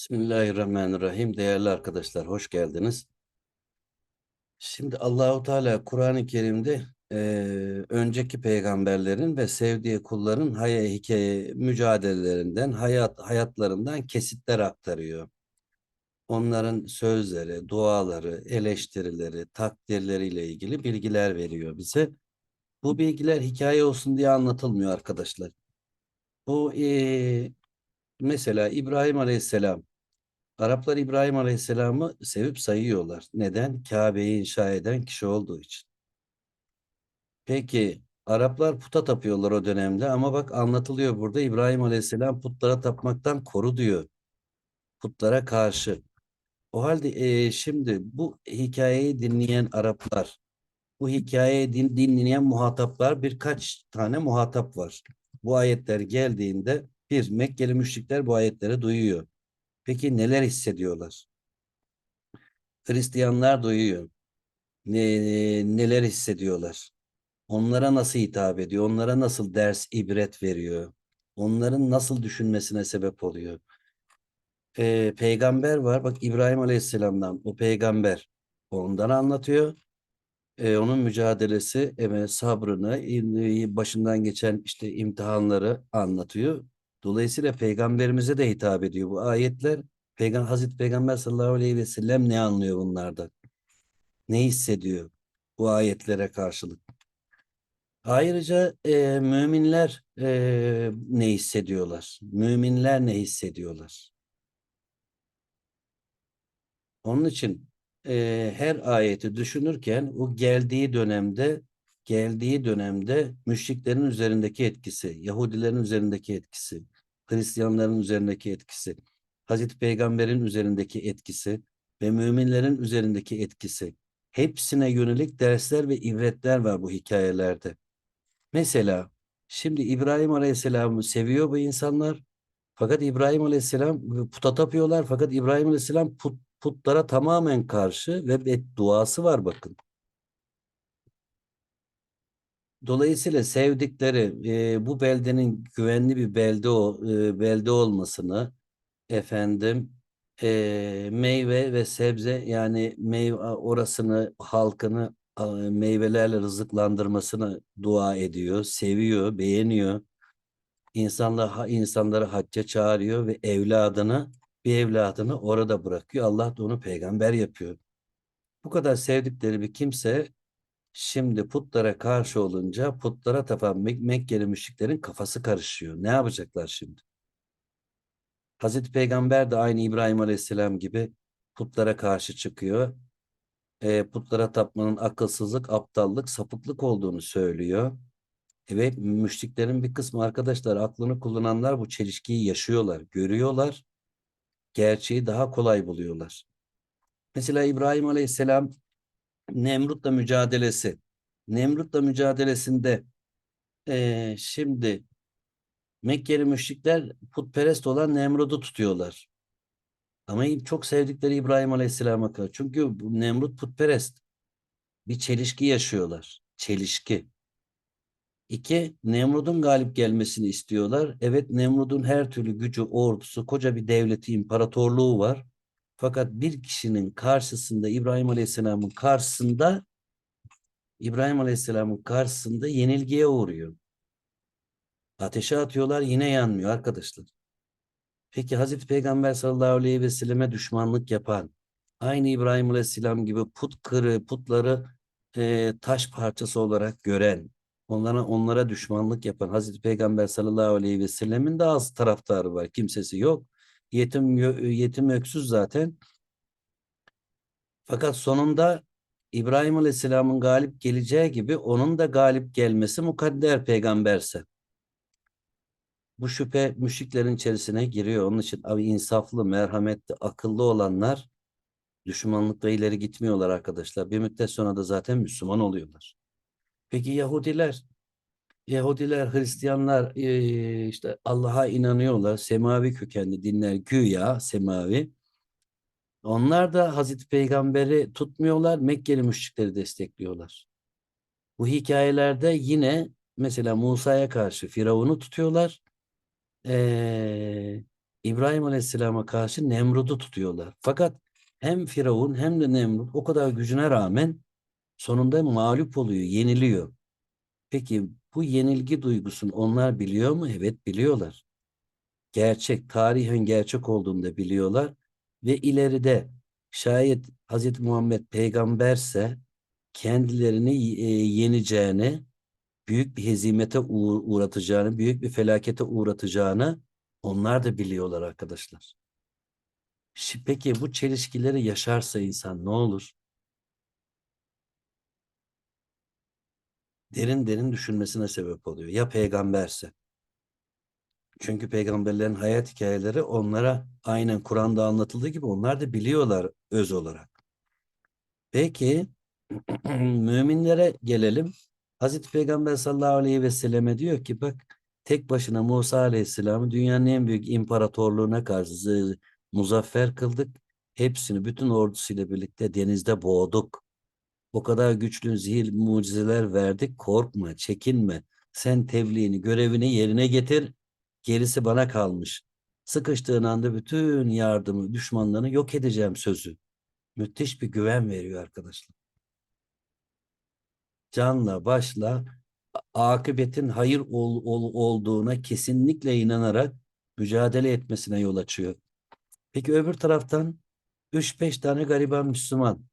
Bismillahirrahmanirrahim. Değerli arkadaşlar, hoş geldiniz. Şimdi Allahu Teala Kur'an-ı Kerim'de eee, önceki peygamberlerin ve sevdiği kulların hayat hikaye mücadelelerinden, hayat hayatlarından kesitler aktarıyor. Onların sözleri, duaları, eleştirileri, takdirleriyle ilgili bilgiler veriyor bize. Bu bilgiler hikaye olsun diye anlatılmıyor arkadaşlar. Bu eee, mesela İbrahim Aleyhisselam Araplar İbrahim Aleyhisselam'ı sevip sayıyorlar. Neden? Kabe'yi inşa eden kişi olduğu için. Peki Araplar puta tapıyorlar o dönemde ama bak anlatılıyor burada İbrahim Aleyhisselam putlara tapmaktan koru diyor. Putlara karşı. O halde e, şimdi bu hikayeyi dinleyen Araplar, bu hikayeyi din, dinleyen muhataplar birkaç tane muhatap var. Bu ayetler geldiğinde bir Mekkeli müşrikler bu ayetleri duyuyor. Peki neler hissediyorlar? Hristiyanlar duyuyor. Ne, neler hissediyorlar? Onlara nasıl hitap ediyor? Onlara nasıl ders, ibret veriyor? Onların nasıl düşünmesine sebep oluyor? Ee, peygamber var. Bak İbrahim Aleyhisselam'dan o peygamber ondan anlatıyor. Ee, onun mücadelesi, sabrını, başından geçen işte imtihanları anlatıyor. Dolayısıyla peygamberimize de hitap ediyor bu ayetler. Peygamber, Hazreti Peygamber sallallahu aleyhi ve sellem ne anlıyor bunlardan? Ne hissediyor bu ayetlere karşılık? Ayrıca e, müminler e, ne hissediyorlar? Müminler ne hissediyorlar? Onun için e, her ayeti düşünürken o geldiği dönemde geldiği dönemde müşriklerin üzerindeki etkisi, Yahudilerin üzerindeki etkisi, Hristiyanların üzerindeki etkisi, Hazreti Peygamber'in üzerindeki etkisi ve müminlerin üzerindeki etkisi hepsine yönelik dersler ve ibretler var bu hikayelerde. Mesela şimdi İbrahim Aleyhisselam'ı seviyor bu insanlar. Fakat İbrahim Aleyhisselam puta tapıyorlar. Fakat İbrahim Aleyhisselam put, putlara tamamen karşı ve duası var bakın. Dolayısıyla sevdikleri e, bu beldenin güvenli bir belde o e, belde olmasını efendim e, meyve ve sebze yani meyve orasını halkını a, meyvelerle rızıklandırmasını dua ediyor, seviyor, beğeniyor. İnsanlar insanları hacca çağırıyor ve evladını bir evladını orada bırakıyor. Allah da onu peygamber yapıyor. Bu kadar sevdikleri bir kimse şimdi putlara karşı olunca putlara tapan Mek Mekkeli müşriklerin kafası karışıyor. Ne yapacaklar şimdi? Hazreti Peygamber de aynı İbrahim Aleyhisselam gibi putlara karşı çıkıyor. E, putlara tapmanın akılsızlık, aptallık, sapıklık olduğunu söylüyor. Evet, müşriklerin bir kısmı arkadaşlar aklını kullananlar bu çelişkiyi yaşıyorlar, görüyorlar. Gerçeği daha kolay buluyorlar. Mesela İbrahim Aleyhisselam Nemrut'la mücadelesi. Nemrut'la mücadelesinde e, şimdi Mekkeli müşrikler putperest olan Nemrut'u tutuyorlar. Ama çok sevdikleri İbrahim Aleyhisselam'a karşı. Çünkü Nemrut putperest. Bir çelişki yaşıyorlar. Çelişki. İki, Nemrud'un galip gelmesini istiyorlar. Evet Nemrud'un her türlü gücü, ordusu, koca bir devleti, imparatorluğu var. Fakat bir kişinin karşısında, İbrahim Aleyhisselam'ın karşısında, İbrahim Aleyhisselam'ın karşısında yenilgiye uğruyor. Ateşe atıyorlar yine yanmıyor arkadaşlar. Peki Hazreti Peygamber sallallahu aleyhi ve selleme düşmanlık yapan, aynı İbrahim Aleyhisselam gibi put kırı, putları e, taş parçası olarak gören, onlara onlara düşmanlık yapan Hazreti Peygamber sallallahu aleyhi ve sellemin de az taraftarı var. Kimsesi yok. Yetim yetim öksüz zaten. Fakat sonunda İbrahim Aleyhisselam'ın galip geleceği gibi onun da galip gelmesi mukadder peygamberse. Bu şüphe müşriklerin içerisine giriyor. Onun için abi insaflı, merhametli, akıllı olanlar düşmanlıkla ileri gitmiyorlar arkadaşlar. Bir müddet sonra da zaten Müslüman oluyorlar. Peki Yahudiler? Yahudiler, Hristiyanlar e, işte Allah'a inanıyorlar. Semavi kökenli dinler güya semavi. Onlar da Hazreti Peygamber'i tutmuyorlar. Mekkeli müşrikleri destekliyorlar. Bu hikayelerde yine mesela Musa'ya karşı Firavun'u tutuyorlar. Ee, İbrahim Aleyhisselam'a karşı Nemrud'u tutuyorlar. Fakat hem Firavun hem de Nemrut o kadar gücüne rağmen sonunda mağlup oluyor, yeniliyor. Peki bu yenilgi duygusunu onlar biliyor mu? Evet biliyorlar. Gerçek, tarihin gerçek olduğunu da biliyorlar. Ve ileride şayet Hz. Muhammed peygamberse kendilerini e, yeneceğini, büyük bir hezimete uğ- uğratacağını, büyük bir felakete uğratacağını onlar da biliyorlar arkadaşlar. Peki bu çelişkileri yaşarsa insan ne olur? Derin derin düşünmesine sebep oluyor. Ya peygamberse? Çünkü peygamberlerin hayat hikayeleri onlara aynen Kur'an'da anlatıldığı gibi onlar da biliyorlar öz olarak. Peki müminlere gelelim. Hazreti Peygamber sallallahu aleyhi ve selleme diyor ki bak tek başına Musa aleyhisselamı dünyanın en büyük imparatorluğuna karşı muzaffer kıldık. Hepsini bütün ordusuyla birlikte denizde boğduk. O kadar güçlü zihir mucizeler verdik. Korkma, çekinme. Sen tebliğini, görevini yerine getir. Gerisi bana kalmış. Sıkıştığın anda bütün yardımı, düşmanlarını yok edeceğim sözü. Müthiş bir güven veriyor arkadaşlar. Canla başla akıbetin hayır ol- ol- olduğuna kesinlikle inanarak mücadele etmesine yol açıyor. Peki öbür taraftan 3-5 tane gariban Müslüman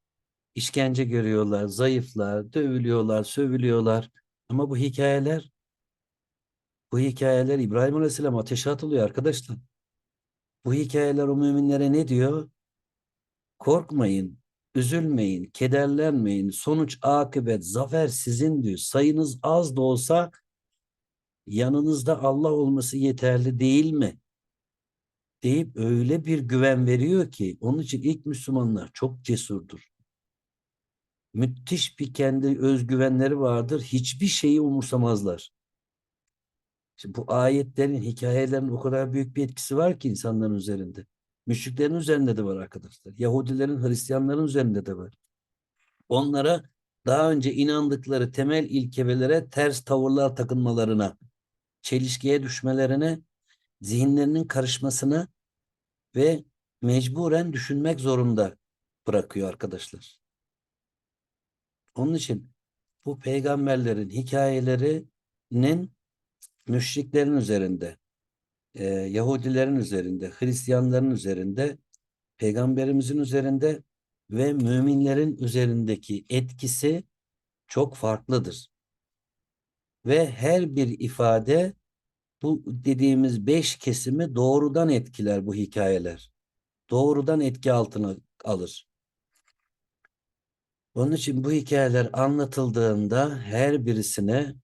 işkence görüyorlar, zayıflar, dövülüyorlar, sövülüyorlar. Ama bu hikayeler bu hikayeler İbrahim Aleyhisselam ateşe atılıyor arkadaşlar. Bu hikayeler o müminlere ne diyor? Korkmayın, üzülmeyin, kederlenmeyin. Sonuç, akıbet, zafer sizin diyor. Sayınız az da olsa yanınızda Allah olması yeterli değil mi? Deyip öyle bir güven veriyor ki onun için ilk Müslümanlar çok cesurdur. Müthiş bir kendi özgüvenleri vardır. Hiçbir şeyi umursamazlar. Şimdi bu ayetlerin, hikayelerin o kadar büyük bir etkisi var ki insanların üzerinde. Müşriklerin üzerinde de var arkadaşlar. Yahudilerin, Hristiyanların üzerinde de var. Onlara daha önce inandıkları temel ilkevelere ters tavırlar takınmalarına, çelişkiye düşmelerine, zihinlerinin karışmasına ve mecburen düşünmek zorunda bırakıyor arkadaşlar. Onun için bu peygamberlerin hikayelerinin müşriklerin üzerinde, e, Yahudilerin üzerinde, Hristiyanların üzerinde, peygamberimizin üzerinde ve müminlerin üzerindeki etkisi çok farklıdır. Ve her bir ifade bu dediğimiz beş kesimi doğrudan etkiler bu hikayeler. Doğrudan etki altına alır. Onun için bu hikayeler anlatıldığında her birisine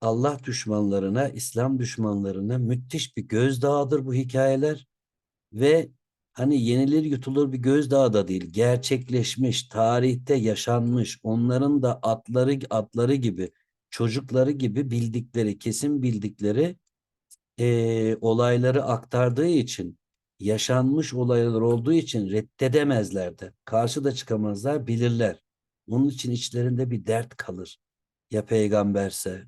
Allah düşmanlarına, İslam düşmanlarına müthiş bir gözdağıdır bu hikayeler ve hani yenilir yutulur bir gözdağı da değil, gerçekleşmiş, tarihte yaşanmış, onların da atları atları gibi, çocukları gibi bildikleri, kesin bildikleri eee, olayları aktardığı için, yaşanmış olaylar olduğu için reddedemezler de, karşı da çıkamazlar, bilirler. Bunun için içlerinde bir dert kalır. Ya peygamberse,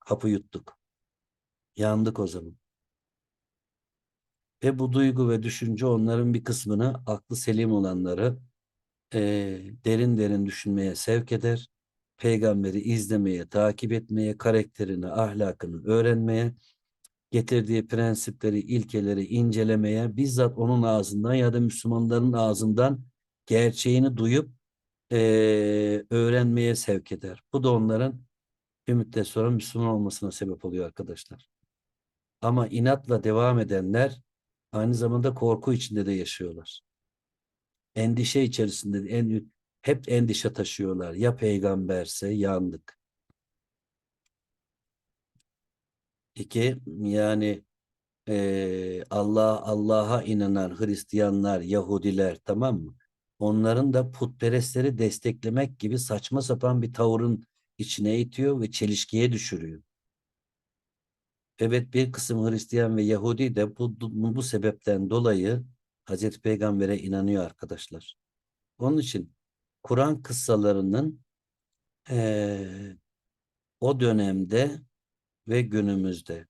hapı yuttuk. Yandık o zaman. Ve bu duygu ve düşünce onların bir kısmını aklı selim olanları eee, derin derin düşünmeye sevk eder. Peygamberi izlemeye, takip etmeye, karakterini, ahlakını öğrenmeye, getirdiği prensipleri, ilkeleri incelemeye, bizzat onun ağzından ya da Müslümanların ağzından gerçeğini duyup eee, öğrenmeye sevk eder. Bu da onların bir müddet sonra Müslüman olmasına sebep oluyor arkadaşlar. Ama inatla devam edenler aynı zamanda korku içinde de yaşıyorlar. Endişe içerisinde en, hep endişe taşıyorlar. Ya peygamberse yandık. İki, yani eee, Allah Allah'a inanan Hristiyanlar, Yahudiler tamam mı? Onların da putperestleri desteklemek gibi saçma sapan bir tavırın içine itiyor ve çelişkiye düşürüyor. Evet bir kısım Hristiyan ve Yahudi de bu, bu, bu sebepten dolayı Hazreti Peygamber'e inanıyor arkadaşlar. Onun için Kur'an kıssalarının eee, o dönemde ve günümüzde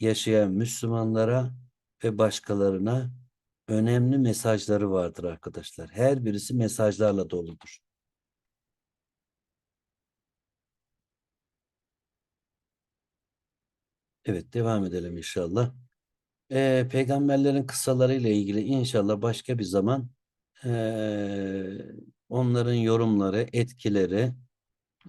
yaşayan Müslümanlara ve başkalarına önemli mesajları vardır arkadaşlar. Her birisi mesajlarla doludur. Evet devam edelim inşallah. Ee, peygamberlerin kıssalarıyla ilgili inşallah başka bir zaman ee, onların yorumları, etkileri,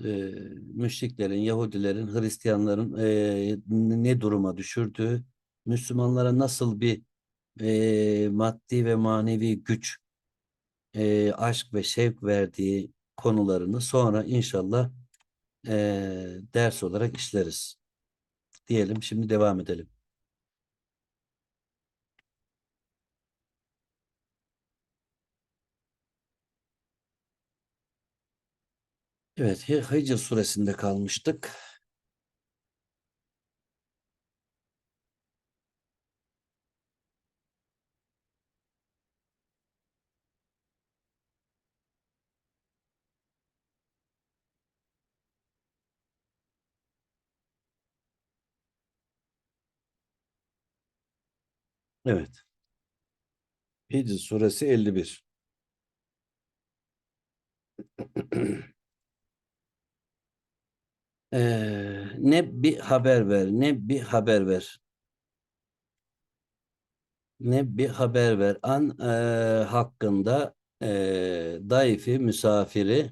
e, müşriklerin, Yahudilerin, Hristiyanların e, ne duruma düşürdüğü, Müslümanlara nasıl bir e, maddi ve manevi güç, e, aşk ve şevk verdiği konularını sonra inşallah e, ders olarak işleriz. Diyelim şimdi devam edelim. Hi- Hicr suresinde kalmıştık. Evet. Hicr suresi 51. Ne bir haber ver, ne bir haber ver. Ne bir haber ver. An e, hakkında e, daifi, misafiri,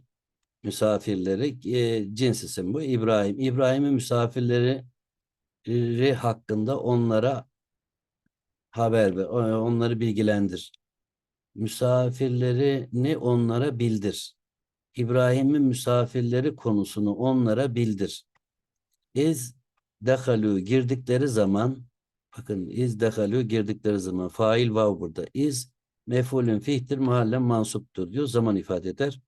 misafirleri, e, cins isim bu. İbrahim. İbrahim'in misafirleri hakkında onlara haber ver. Onları bilgilendir. Misafirlerini onlara bildir. İbrahim'in misafirleri konusunu onlara bildir. İz dehalu girdikleri zaman bakın iz dehalu girdikleri zaman fail vav burada. İz mef'ulün fihtir mahallen mansuptur diyor. Zaman ifade eder.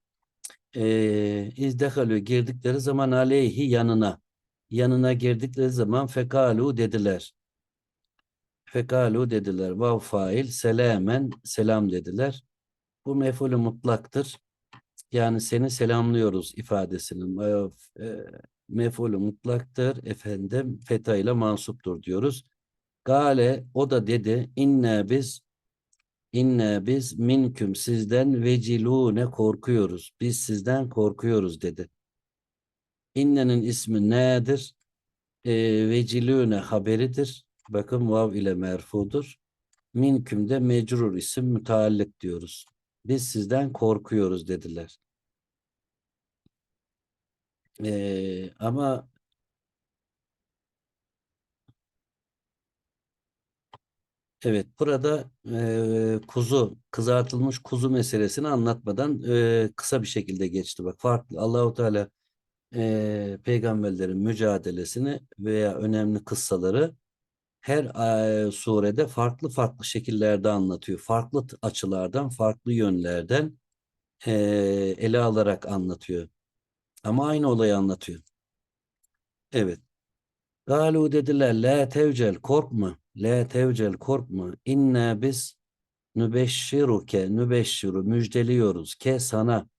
Ee, iz dehalu girdikleri zaman aleyhi yanına yanına girdikleri zaman fekalu dediler. Fekalu dediler. Vav fail selamen selam dediler. Bu mef'ulü mutlaktır. Yani seni selamlıyoruz ifadesinin e, e, mef'ulü mutlaktır efendim feta ile mansuptur diyoruz. Gale o da dedi inne biz inne biz minküm sizden vecilune korkuyoruz. Biz sizden korkuyoruz dedi. İnnenin ismi nedir? E, vecilune haberidir. Bakın vav ile merfudur. Minküm de mecrur isim müteallik diyoruz. Biz sizden korkuyoruz dediler. Ee, ama evet burada e, kuzu kızartılmış kuzu meselesini anlatmadan e, kısa bir şekilde geçti. Bak farklı Allahu Teala e, peygamberlerin mücadelesini veya önemli kıssaları her e, surede farklı farklı şekillerde anlatıyor. Farklı açılardan, farklı yönlerden ele alarak anlatıyor. Ama aynı olayı anlatıyor. Evet. Galu dediler la tevcel korkma. La tevcel korkma. İnna biz nübeşşiruke nübeşşiru müjdeliyoruz ke sana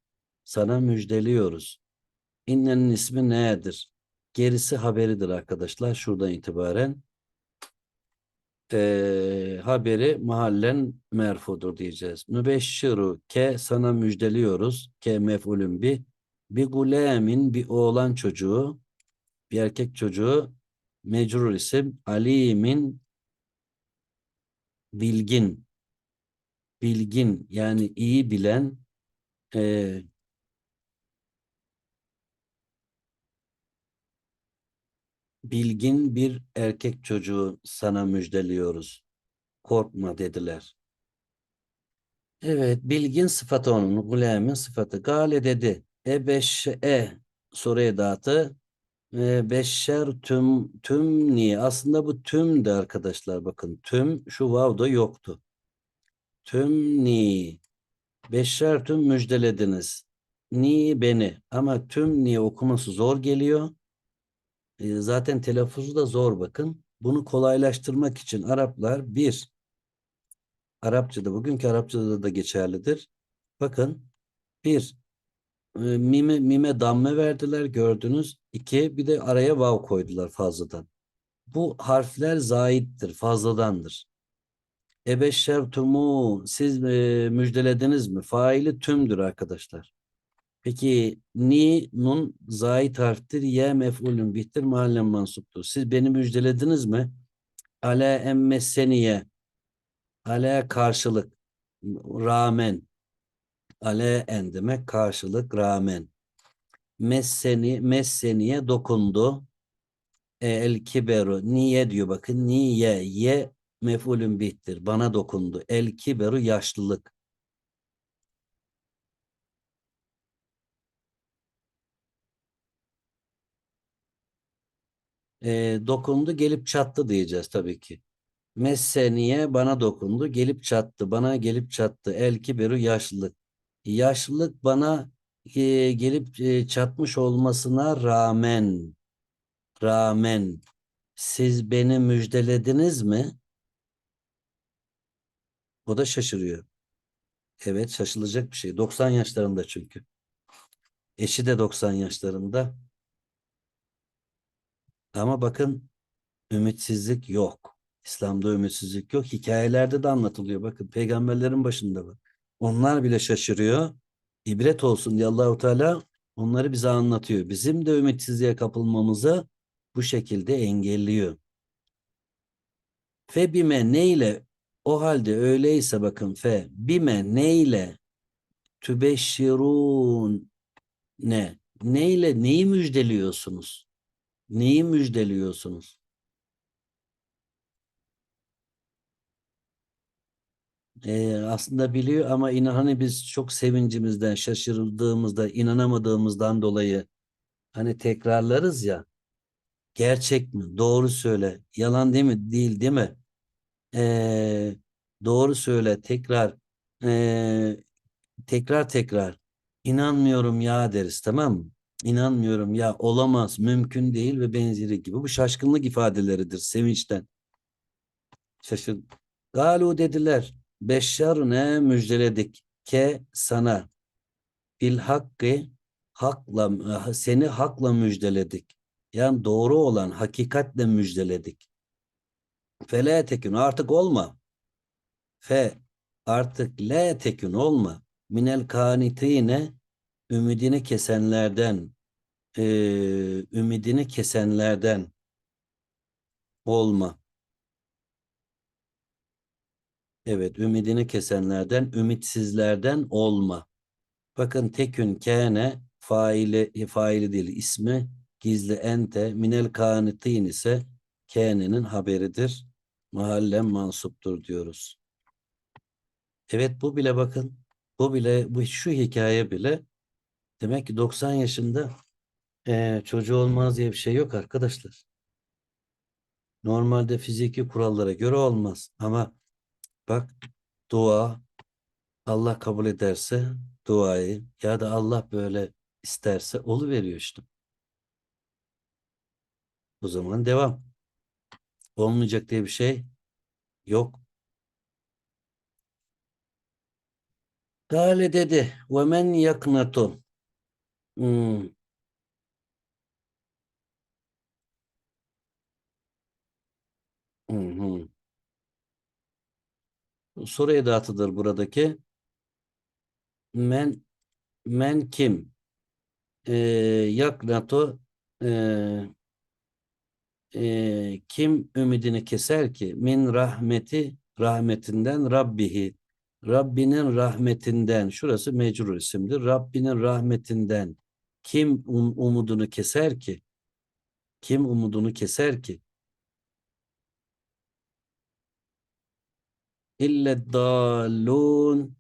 sana müjdeliyoruz. İnnenin ismi nedir? Gerisi haberidir arkadaşlar şuradan itibaren. Ee, haberi mahallen merfudur diyeceğiz. Nübeşşiru ke sana müjdeliyoruz. Ke mef'ulün bi. Bi gulemin bir oğlan çocuğu bir erkek çocuğu mecrur isim alimin bilgin bilgin yani iyi bilen e, bilgin bir erkek çocuğu sana müjdeliyoruz. Korkma dediler. Evet, bilgin sıfatı onun, gulemin sıfatı. Gale dedi. E beş e soru edatı e, beşer tüm tüm niye? Aslında bu tüm de arkadaşlar bakın. Tüm şu vavda yoktu. Tüm ni beşer tüm müjdelediniz. Ni beni ama tüm ni okuması zor geliyor. E, zaten telaffuzu da zor bakın. Bunu kolaylaştırmak için Araplar bir Arapçada bugünkü Arapçada da geçerlidir. Bakın bir e, mime, mime damme verdiler gördünüz. İki bir de araya vav koydular fazladan. Bu harfler zaittir, fazladandır. Ebeşşertumu siz e, müjdelediniz mi? Faili tümdür arkadaşlar. Peki ni nun zait harftir. Ye mef'ulün bihtir mahallen mansuptur. Siz beni müjdelediniz mi? Ale emmeseniye. Ale karşılık. Rağmen. Ale en demek karşılık rağmen. Messeni, messeniye dokundu. E, el kiberu. Niye diyor bakın. Niye. Ye mef'ulün bihtir. Bana dokundu. El kiberu yaşlılık. E, dokundu gelip çattı diyeceğiz tabii ki. Messeniye bana dokundu. Gelip çattı. Bana gelip çattı. El kiberu yaşlılık. Yaşlılık bana e, gelip e, çatmış olmasına rağmen rağmen siz beni müjdelediniz mi? O da şaşırıyor. Evet şaşılacak bir şey. 90 yaşlarında çünkü. Eşi de 90 yaşlarında. Ama bakın ümitsizlik yok. İslam'da ümitsizlik yok. Hikayelerde de anlatılıyor. Bakın peygamberlerin başında bak. Onlar bile şaşırıyor. İbret olsun diye Allahu Teala onları bize anlatıyor. Bizim de ümitsizliğe kapılmamızı bu şekilde engelliyor. Fe bime neyle o halde öyleyse bakın fe bime neyle tübeşşirun ne neyle neyi müjdeliyorsunuz? Neyi müjdeliyorsunuz? Ee, aslında biliyor ama inan hani biz çok sevincimizden, şaşırıldığımızda, inanamadığımızdan dolayı hani tekrarlarız ya. Gerçek mi? Doğru söyle. Yalan değil mi? Değil değil mi? Ee, doğru söyle. Tekrar. Ee, tekrar tekrar. İnanmıyorum ya deriz tamam mı? İnanmıyorum ya olamaz, mümkün değil ve benzeri gibi. Bu şaşkınlık ifadeleridir sevinçten. Şaşır. Galu dediler. Beşşar ne müjdeledik ke sana. Bil hakkı hakla seni hakla müjdeledik. Yani doğru olan hakikatle müjdeledik. Fele tekün artık olma. Fe artık le tekün olma. Minel kanitine ümidini kesenlerden e, ümidini kesenlerden olma. Evet, ümidini kesenlerden, ümitsizlerden olma. Bakın tekün kâne faili, faili değil ismi gizli ente minel kanitin ise kânenin haberidir. Mahallen mansuptur diyoruz. Evet bu bile bakın bu bile bu şu hikaye bile demek ki 90 yaşında e, çocuğu olmaz diye bir şey yok arkadaşlar. Normalde fiziki kurallara göre olmaz ama bak dua Allah kabul ederse duayı ya da Allah böyle isterse olu veriyor işte. O zaman devam. Olmayacak diye bir şey yok. Gale dedi ve men yaknatu hmm. Hı hı. Soru edatıdır buradaki. Men men kim? Ee, yaknatu ee, ee, kim ümidini keser ki? Min rahmeti rahmetinden Rabbihi. Rabbinin rahmetinden. Şurası mecrur isimdir. Rabbinin rahmetinden. Kim um, umudunu keser ki? Kim umudunu keser ki? İlle dalun.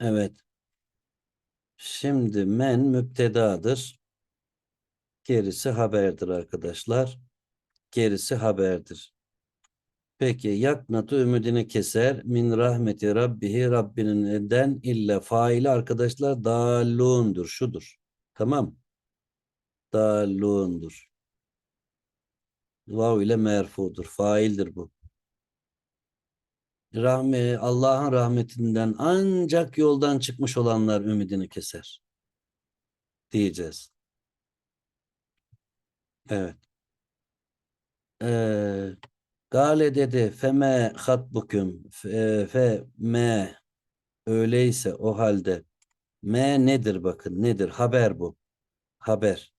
Evet. Şimdi men müptedadır. Gerisi haberdir arkadaşlar. Gerisi haberdir. Peki yaknatı ümidini keser min rahmeti rabbihi Rabbinin eden illa faili arkadaşlar dalundur şudur. Tamam. Dalundur. Vav ile merfudur. Faildir bu. Rahme, Allah'ın rahmetinden ancak yoldan çıkmış olanlar ümidini keser. Diyeceğiz. Evet. Ee, Gale dedi feme hatbuküm fe, fe me. Öyleyse o halde me nedir bakın nedir? Haber bu haber.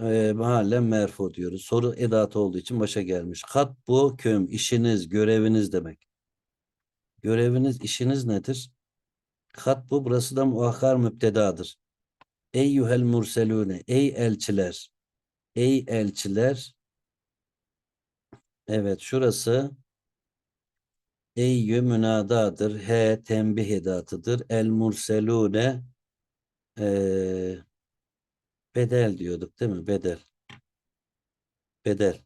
E, mahallen merfu diyoruz. Soru edatı olduğu için başa gelmiş. Hat bu küm işiniz göreviniz demek. Göreviniz işiniz nedir? Hat bu burası da muakkar müptedadır. Eyyuhel murselune ey elçiler ey elçiler evet şurası Eyyü münadadır. He tembih edatıdır. El murselune eee, bedel diyorduk değil mi? Bedel. Bedel.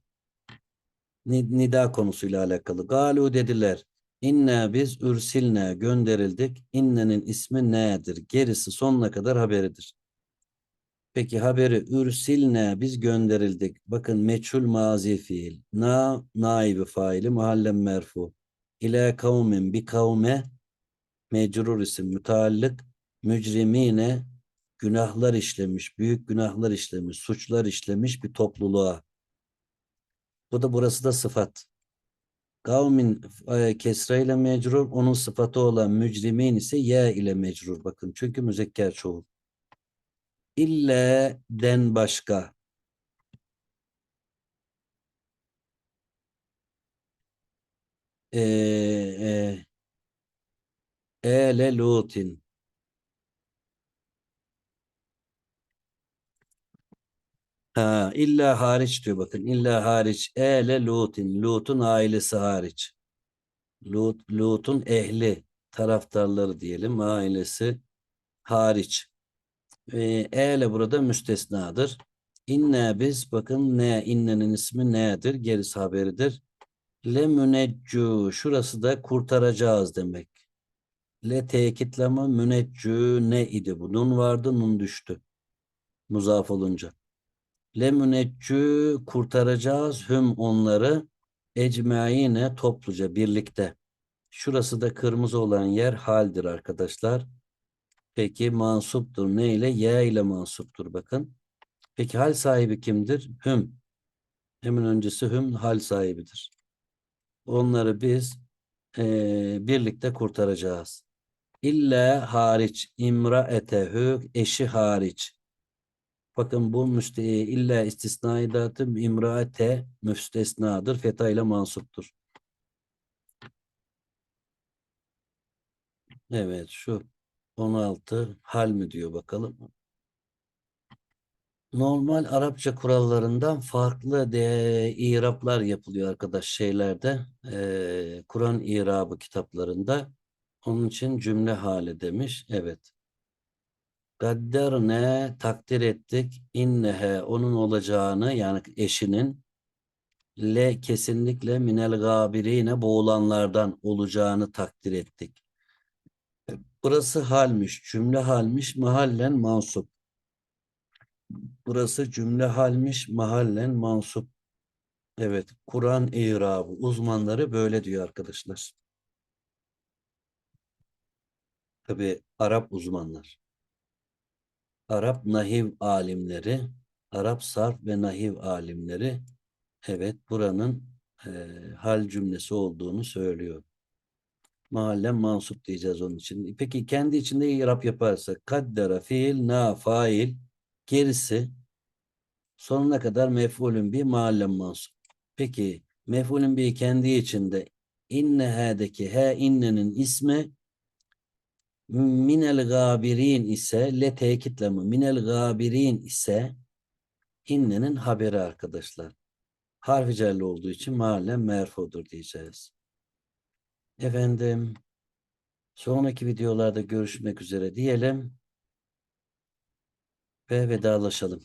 Ni- Nida konusuyla alakalı. Galu dediler. İnne biz ürsilne gönderildik. İnnenin ismi nedir? Gerisi sonuna kadar haberidir. Peki haberi ürsilne biz gönderildik. Bakın meçhul mazi fiil. Na naibi faili mahallen merfu. İlâ kavmin bir kavme mecrur isim müteallık mücrimine günahlar işlemiş, büyük günahlar işlemiş, suçlar işlemiş bir topluluğa. Bu da burası da sıfat. Kavmin e, kesra ile mecrur, onun sıfatı olan mücrimin ise ye ile mecrur. Bakın çünkü müzekker çoğul. İlle den başka. Ee, e, ele lutin. Ha, illa hariç diyor bakın. İlla hariç. Ele lutin. Lut'un ailesi hariç. Lut, Lut'un ehli taraftarları diyelim. Ailesi hariç. Ee, ele burada müstesnadır. İnne biz bakın ne innenin ismi nedir? Gerisi haberidir. Le müneccu şurası da kurtaracağız demek. Le tekitlama müneccu ne idi bu? Nun vardı nun düştü. Muzaf olunca. Le müneccu kurtaracağız hüm onları ecmaine topluca birlikte. Şurası da kırmızı olan yer haldir arkadaşlar. Peki mansuptur. Ne ile? Y ile mansuptur bakın. Peki hal sahibi kimdir? Hüm. Hemen öncesi hüm hal sahibidir. Onları biz eee, birlikte kurtaracağız. İlla hariç imraetehü eşi hariç. Bakın bu müste illa istisnai datı imraete müstesnadır. Feta ile mansuptur. Evet şu 16 hal mi diyor bakalım. Normal Arapça kurallarından farklı de iraplar yapılıyor arkadaş şeylerde. Eee, Kur'an irabı kitaplarında. Onun için cümle hali demiş. Evet. Gadderne takdir ettik. İnnehe onun olacağını yani eşinin le kesinlikle minel gabirine boğulanlardan olacağını takdir ettik. Burası halmiş, cümle halmiş, mahallen mansup. Burası cümle halmiş, mahallen mansup. Evet, Kur'an irabı uzmanları böyle diyor arkadaşlar. Tabii Arap uzmanlar. Arap nahiv alimleri, Arap sarf ve nahiv alimleri evet buranın eee, hal cümlesi olduğunu söylüyor. Mahallen mansup diyeceğiz onun için. Peki kendi içinde irap yaparsak kaddera fiil na fail gerisi sonuna kadar mef'ulün bir mahallen mansup. Peki mef'ulün bir kendi içinde innehedeki he innenin ismi minel gabirin ise le tekitlemi minel gabirin ise innenin haberi arkadaşlar. Harfi celli olduğu için mahallen merfudur diyeceğiz. Efendim sonraki videolarda görüşmek üzere diyelim ve vedalaşalım.